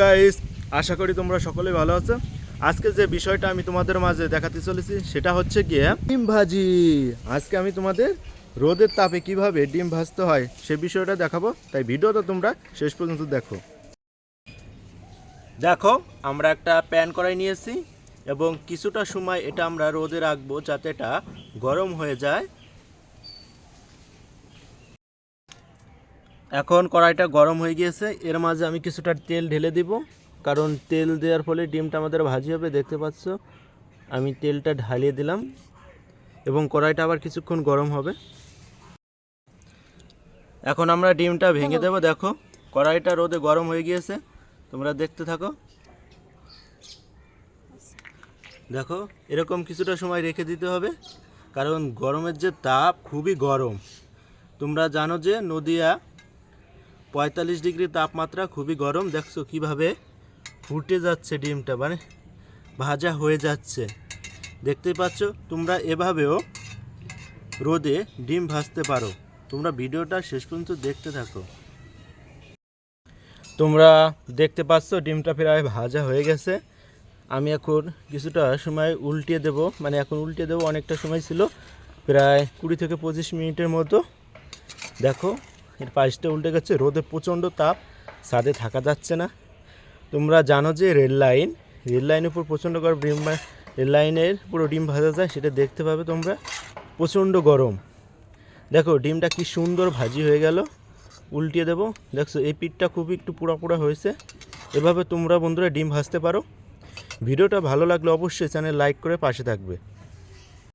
Guys আশা করি তোমরা সকলে ভালো আছো। আজকে যে বিষয়টা আমি তোমাদের মাঝে দেখাতে চলেছি, সেটা হচ্ছে গিয়ে ডিম ভাজি। আজকে আমি তোমাদের রোদের তাপে কীভাবে ডিম ভাজতে হয়, সে বিষয়টা দেখাবো। তাই ভিডিওটা তোমরা শেষ পর্যন্ত দেখো। দেখো, আমরা একটা প্যান করাই নিয়েছি, এবং কিছুটা সময় এটা আমরা রোদে রাখব, যাতে এটা গরম হয়ে যায়। এখন কড়াইটা গরম হয়ে গিয়েছে। এর মাঝে আমি কিছুটা তেল ঢেলে দিব, কারণ তেল দেওয়ার ফলে ডিমটা আমাদের ভাজি হবে, দেখতে পাচ্ছ? আমি তেলটা ঢালিয়ে দিলাম, এবং কড়াইটা আবার কিছুক্ষণ গরম হবে। এখন আমরা ডিমটা ভেঙে দেবো, দেখো। কড়াইটা রোদে গরম হয়ে গিয়েছে, তোমরা দেখতে থাকো। দেখো, এরকম কিছুটা সময় রেখে দিতে হবে, কারণ গরমের যে তাপ খুবই গরম। তোমরা জানো যে নদিয়া পঁয়তাল্লিশ ডিগ্রি তাপমাত্রা, খুবই গরম। দেখছ কীভাবে ফুটে যাচ্ছে ডিমটা মানে ভাজা হয়ে যাচ্ছে। দেখতেই পাচ্ছ, তোমরা এভাবেও রোদে ডিম ভাজতে পারো। তোমরা ভিডিওটা শেষ পর্যন্ত দেখতে থাকো। তোমরা দেখতে পাচ্ছ, ডিমটা প্রায় ভাজা হয়ে গেছে। আমি এখন কিছুটা সময় উল্টিয়ে দেব। মানে এখন উল্টিয়ে দেবো, অনেকটা সময় ছিল। প্রায় কুড়ি থেকে পঁচিশ মিনিটের মতো। দেখো এর পাশটা উল্টে গেছে, রোদে প্রচণ্ড তাপ, ছাদে থাকা যাচ্ছে না। তোমরা জানো যে রেল লাইন, রেল লাইনের উপর প্রচণ্ড গরম, ডিম রেল লাইনের পুরো ডিম ভাজা যায়, সেটা দেখতে পাবে তোমরা। প্রচণ্ড গরম। দেখো, ডিমটা কি সুন্দর ভাজি হয়ে গেল। উল্টিয়ে দেবো। দেখছ, এই পিঠটা খুবই একটু পোড়া পোড়া হয়েছে। এভাবে তোমরা বন্ধুরা ডিম ভাজতে পারো। ভিডিওটা ভালো লাগলে অবশ্যই চ্যানেল লাইক করে পাশে থাকবে।